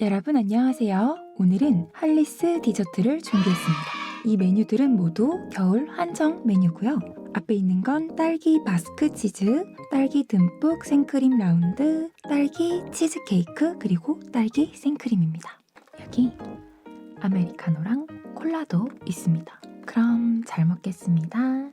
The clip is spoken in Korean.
여러분 안녕하세요. 오늘은 할리스 디저트를 준비했습니다. 이 메뉴들은 모두 겨울 한정 메뉴고요. 앞에 있는 건 딸기 바스크 치즈, 딸기 듬뿍 생크림 라운드, 딸기 치즈 케이크, 그리고 딸기 생크림입니다. 여기 아메리카노랑 콜라도 있습니다. 그럼 잘 먹겠습니다.